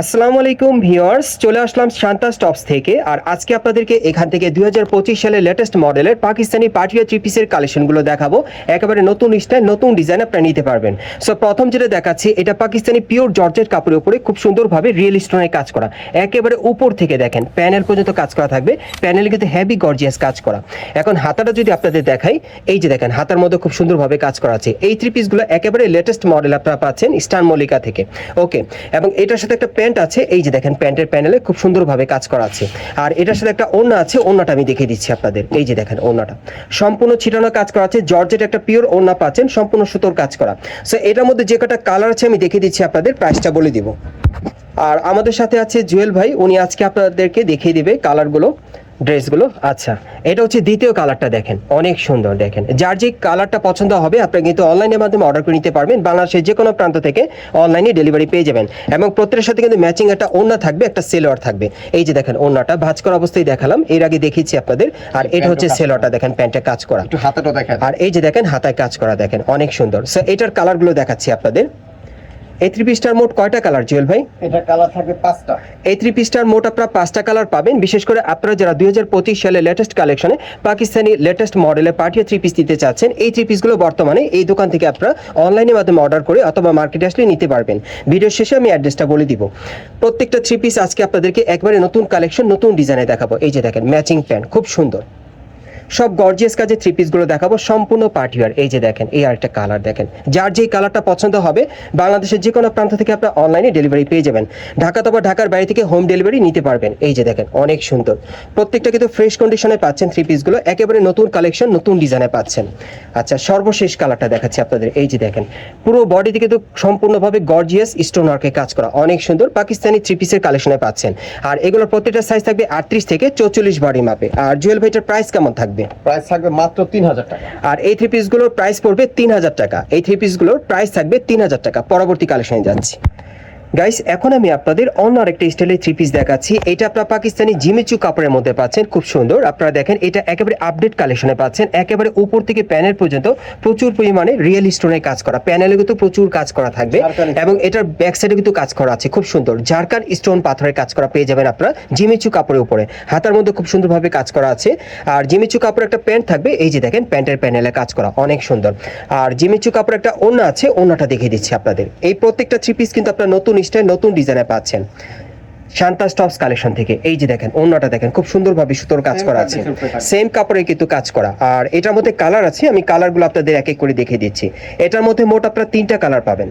আসসালামু আলাইকুম ভিউয়ার্স, চলে আসলাম শান্তা স্টপস থেকে। আর আজকে আপনাদেরকে এখান থেকে দু হাজার পঁচিশ সালের লেটেস্ট মডেলের পাকিস্তানি পাটিয়া থ্রি পিসের কালেকশনগুলো দেখাবো। একেবারে নতুন স্টাইল নতুন ডিজাইন আপনারা নিতে পারবেন। সো প্রথম যেটা দেখাচ্ছি, এটা পাকিস্তানি পিওর জর্জেট কাপড়ের উপরে খুব সুন্দরভাবে রিয়েল স্টোনের কাজ করা। একেবারে উপর থেকে দেখেন প্যানেল পর্যন্ত কাজ করা থাকবে। প্যানেল কিন্তু হেভি গর্জিয়াস কাজ করা। এখন হাতাটা যদি আপনাদের দেখাই, এই যে দেখেন, হাতার মধ্যে খুব সুন্দরভাবে কাজ করা আছে। এই থ্রি পিসগুলো একেবারে লেটেস্ট মডেল আপনারা পাচ্ছেন স্টার মল্লিকা থেকে। ওকে এবং এটার সাথে একটা প্যান্ট আছে, এই যে দেখেন প্যান্টের প্যানেলে খুব সুন্দরভাবে কাজ করা আছে। আর এটার সাথে একটা ওনা আছে ওনাটা আমি দেখিয়ে দিচ্ছি আপনাদের। এই যে দেখেন ওনাটা সম্পূর্ণ ছিটানো কাজ করা আছে, জর্জেট একটা পিওর ওনা পাচ্ছেন, সম্পূর্ণ সুতোর কাজ করা। সো এটার মধ্যে যে কটা কালার আছে আমি দেখিয়ে দিচ্ছি আপনাদের প্রাইসটা বলে দিব। আর আমাদের সাথে আছে জুয়েল ভাই, উনি আজকে আপনাদেরকে দেখিয়ে দিবে কালারগুলো। ড্রেসগুলো। আচ্ছা এটা হচ্ছে দ্বিতীয় কালারটা দেখেন অনেক সুন্দর দেখেন। যার যে কালারটা পছন্দ হবে আপনি কিন্তু অনলাইনের মাধ্যমে অর্ডার করে নিতে পারবেন। বাংলাদেশের যে কোনো প্রান্ত থেকে অনলাইনে ডেলিভারি পেয়ে যাবেন। এবং প্রত্যেকের সাথে কিন্তু ম্যাচিং একটা ওড়না থাকবে একটা সেলোয়ার থাকবে। এই যে দেখেন ওড়নাটা ভাজ করা অবস্থায় দেখালাম এর আগে দেখিয়েছি আপনাদের। আর এটা হচ্ছে সেলোয়ারটা দেখেন প্যান্টে কাজ করা। একটু হাতাটা দেখা আর এই যে দেখেন হাতায় কাজ করা দেখেন অনেক সুন্দর। সো এটার কালারগুলো দেখাচ্ছি আপনাদের। এই থ্রি পিসটার মোট কয়টা কালার জুয়েল ভাই? এটা কালার থাকবে পাঁচটা। এই থ্রি পিসটার মোট আপনারা পাঁচটা কালার পাবেন। বিশেষ করে আপনারা যারা দুই হাজার পঁচিশ সালে লেটেস্ট কালেকশনে পাকিস্তানি লেটেস্ট মডেলের পাঠিয়ে থ্রি পিস দিতে চাচ্ছেন এই থ্রি পিসগুলো বর্তমানে এই দোকান থেকে আপনারা অনলাইনের মাধ্যমে অর্ডার করে অথবা মার্কেটে আসলে নিতে পারবেন। ভিডিও শেষে আমি অ্যাড্রেসটা বলে দিব। প্রত্যেকটা থ্রি পিস আজকে আপনাদেরকে একবারে নতুন কালেকশন নতুন ডিজাইনে দেখাবো। এই যে দেখেন ম্যাচিং প্যান্ট খুব সুন্দর। সব গর্জিয়াস কাজে থ্রি পিসগুলো দেখাবো, সম্পূর্ণ পার্টিওয়ার এই যে দেখেন, এই আরেকটা কালার দেখেন। যার যেই কালারটা পছন্দ হবে, বাংলাদেশের যে কোনো প্রান্ত থেকে আপনার অনলাইনে ডেলিভারি পেয়ে যাবেন। ঢাকা অথবা ঢাকার বাইরে থেকে হোম ডেলিভারি নিতে পারবেন। এই যে দেখেন, অনেক সুন্দর। প্রত্যেকটা কিন্তু ফ্রেশ কন্ডিশনে পাচ্ছেন থ্রি পিসগুলো একেবারে নতুন কালেকশন নতুন ডিজাইনে পাচ্ছেন। আচ্ছা সর্বশেষ কালারটা দেখাচ্ছি আপনাদের। এই যে দেখেন, পুরো বডিতে কিন্তু সম্পূর্ণভাবে গর্জিয়াস স্টোন ওয়ার্কে কাজ করা। অনেক সুন্দর, পাকিস্তানি থ্রি পিসের কালেকশনে পাচ্ছেন। আর এগুলোর প্রত্যেকটা সাইজ থাকবে আটত্রিশ থেকে চৌচল্লিশ বডি মাপে আর জুয়েল ভাইটার প্রাইস কেমন থাকবে? প্রাইস থাকবে মাত্র তিন হাজার টাকা। আর এই থ্রি পিসগুলোর প্রাইস পড়বে তিন হাজার টাকা। এই থ্রি পিসগুলোর প্রাইস থাকবে তিন হাজার টাকা। পরবর্তী কালেকশনে যাচ্ছি। গাইস এখন আমি আপনাদের অন্য আরেকটা স্টাইলের থ্রি পিস দেখাচ্ছি। এটা আপনারা পাকিস্তানি জিমিচু কাপড়ের মধ্যে পাচ্ছেন খুব সুন্দর। আপনারা দেখেন এটা একেবারে আপডেট কালেকশনে পাচ্ছেন। একেবারে উপর থেকে প্যানেল পর্যন্ত প্রচুর পরিমাণে রিয়েল স্টোনের কাজ করা। প্যানেলে কিন্তু প্রচুর কাজ করা থাকবে। এবং এটার ব্যাক সাইডে কিন্তু কাজ করা আছে খুব সুন্দর। ঝাড়খান স্টোন পাথরের কাজ করা পেয়ে যাবেন আপনারা জিমিচু কাপড়ের উপরে। হাতার মধ্যে খুব সুন্দরভাবে কাজ করা আছে। আর জিমিচু কাপড় একটা প্যান্ট থাকবে এই যে দেখেন প্যান্টের প্যানেলে কাজ করা অনেক সুন্দর। আর জিমিচু কাপড় একটা ওড়না আছে ওড়নাটা দেখিয়ে দিচ্ছি আপনাদের। এই প্রত্যেকটা থ্রি পিস কিন্তু আপনারা নতুন স্টাইল নতুন ডিজাইনে পাচ্ছেন। শান্তা স্টপস কালেকশন থেকে। এই যে দেখেন অন্যটা দেখেন খুব সুন্দরভাবে সুতোর কাজ করা আছে। সেম কাপড়ে কিন্তু কাজ করা। আর এটার মধ্যে কালার আছে আমি কালারগুলো আপনাদের এক এক করে দেখিয়ে দিচ্ছি। এটার মধ্যে মোট আপনারা তিনটা কালার পাবেন।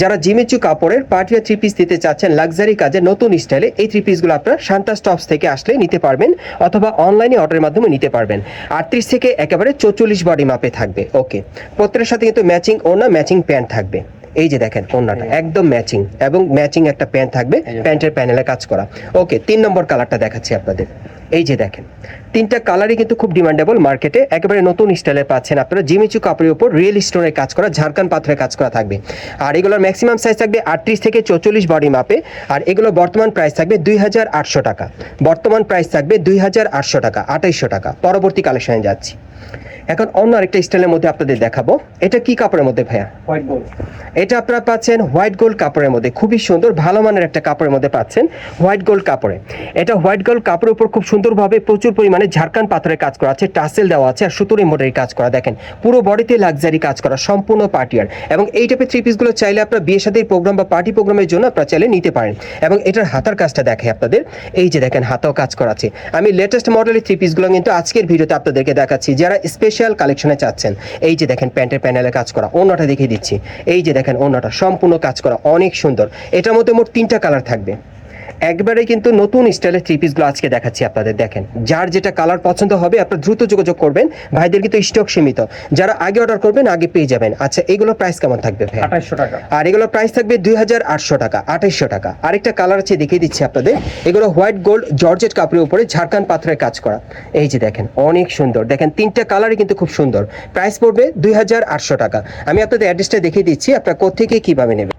যারা জিমেচু কাপড়ের পার্টিয়া থ্রি পিস দিতে চাচ্ছেন লাক্সারি কাজে নতুন স্টাইলে এই থ্রি পিসগুলো আপনারা শান্তা স্টপস থেকে আসলে নিতে পারবেন অথবা অনলাইনে অর্ডারের মাধ্যমে নিতে পারবেন। আটত্রিশ থেকে একেবারে চৌচল্লিশ বডি মাপে থাকবে। ওকে প্রত্যেকের সাথে কিন্তু ম্যাচিং ওড়না ম্যাচিং প্যান্ট থাকবে। এই যে দেখেন ওড়নাটা একদম ম্যাচিং এবং ম্যাচিং একটা প্যান্ট থাকবে প্যান্টের প্যানেলে কাজ করা। ওকে তিন নম্বর কালারটা দেখাচ্ছি আপনাদের। এই যে দেখেন তিনটা কালারই কিন্তু খুব ডিমান্ডেবল মার্কেটে একেবারে নতুন স্টাইলে পাচ্ছেন আপনারা। জিমিচু কাপড়ের উপর রিয়েল স্টোনের কাজ করা ঝাড়খান পাথরের কাজ করা থাকবে। আর এগুলোর ম্যাক্সিমাম সাইজ থাকবে আটত্রিশ থেকে চৌচল্লিশ বডি মাপে আর এগুলো বর্তমান প্রাইস থাকবে দুই হাজার আটশো টাকা। বর্তমান প্রাইস থাকবে দুই হাজার আটশো টাকা আঠাইশশো টাকা। পরবর্তী কালেকশনে যাচ্ছি। এখন অন্য আরেকটা স্টাইলের মধ্যে আপনাদের দেখাবো। এটা কি কাপড়ের মধ্যে ভাইয়া? হোয়াইট গোল্ড এটা আপনারা পাচ্ছেন হোয়াইট গোল্ড কাপড়ের মধ্যে। খুবই সুন্দর ভালো মানের একটা কাপড়ের মধ্যে পাচ্ছেন হোয়াইট গোল্ড কাপড়ে। এটা হোয়াইট গোল্ড কাপড়ের উপর খুব সুন্দরভাবে প্রচুর পরিমাণে ঝাড়খান পাথরের কাজ করা আছে, টাসেল দেওয়া আছে আর সুতোর এমব্রয়ডারি কাজ করা। দেখেন, পুরো বডিতে লাক্সারি কাজ করা, সম্পূর্ণ পার্টিয়ার এবং এই টাইপের থ্রি পিসগুলো চাইলে আপনারা বিয়ে সাথে প্রোগ্রাম বা পার্টি প্রোগ্রামের জন্য আপনারা চাইলে নিতে পারেন। এবং এটার হাতার কাজটা দেখে আপনাদের। এই যে দেখেন, হাতাও কাজ করা আছে। আমি লেটেস্ট মডেলের থ্রি পিসগুলো কিন্তু আজকের ভিডিওতে আপনাদেরকে দেখাচ্ছি। যারা স্পেশাল কালেকশনে চাচ্ছেন, এই যে দেখেন, প্যান্টের প্যানেলে কাজ করা অন্যটা দেখিয়ে দিচ্ছি। এই যে দেখেন ওনাটা সম্পূর্ণ কাজ করা, অনেক সুন্দর। এটার মধ্যে মোট তিনটা কালার থাকবে। একবারে কিন্তু নতুন স্টাইলের থ্রি পিসগুলো আজকে দেখাচ্ছি আপনাদের দেখেন। যার যেটা কালার পছন্দ হবে আপনারা দ্রুত যোগাযোগ করবেন। ভাইদের কিন্তু স্টক সীমিত। যারা আগে অর্ডার করবেন আগে পেয়ে যাবেন। আচ্ছা এগুলোর প্রাইস কেমন থাকবে ভাই টাকা। আর এগুলোর প্রাইস থাকবে দুই হাজার আটশো টাকা আঠাইশশো টাকা। আরেকটা কালার আছে দেখিয়ে দিচ্ছি আপনাদের। এগুলো হোয়াইট গোল্ড জর্জেট কাপড়ের উপরে ঝাড়খান পাথরের কাজ করা। এই যে দেখেন অনেক সুন্দর। দেখেন তিনটা কালারই কিন্তু খুব সুন্দর। প্রাইস পড়বে দুই হাজার আটশো টাকা। আমি আপনাদের অ্যাড্রেসটা দেখিয়ে দিচ্ছি আপনারা কোথেকে কীভাবে নেবেন।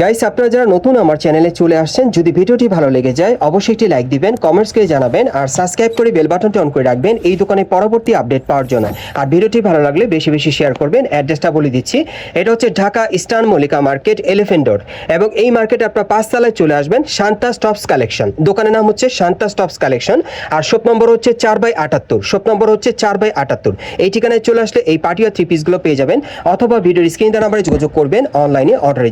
গাইস আপনারা যারা নতুন আমার চ্যানেলে চলে আসছেন, যদি ভিডিওটি ভালো লেগে যায়, অবশ্যই একটি লাইক দিবেন কমেন্টস করে জানাবেন, আর সাবস্ক্রাইব করে বেল বাটনটি অন করে রাখবেন এই দোকানে পরবর্তী আপডেট পাওয়ার জন্য। আর ভিডিওটি ভালো লাগলে বেশি বেশি শেয়ার করবেন অ্যাড্রেসটা বলে দিচ্ছি। এটা হচ্ছে Dhaka eastern Mallika market elephant road এবং এই মার্কেটে আপনার পাঁচতলায় চলে আসবেন, শান্তা স্টপস কালেকশন। দোকানের নাম হচ্ছে শান্তা স্টপস কালেকশন। আর শপ নম্বর হচ্ছে চার বাই আটাত্তর। শপ নম্বর হচ্ছে চার বাই আটাত্তর। এই ঠিকানায় চলে আসলে এই পার্টি পার্টিয়া থ্রি পিসগুলো পেয়ে যাবেন, অথবা ভিডিওর স্ক্রিন দ্বারা নাম্বারে যোগাযোগ করবেন অনলাইনে অর্ডারে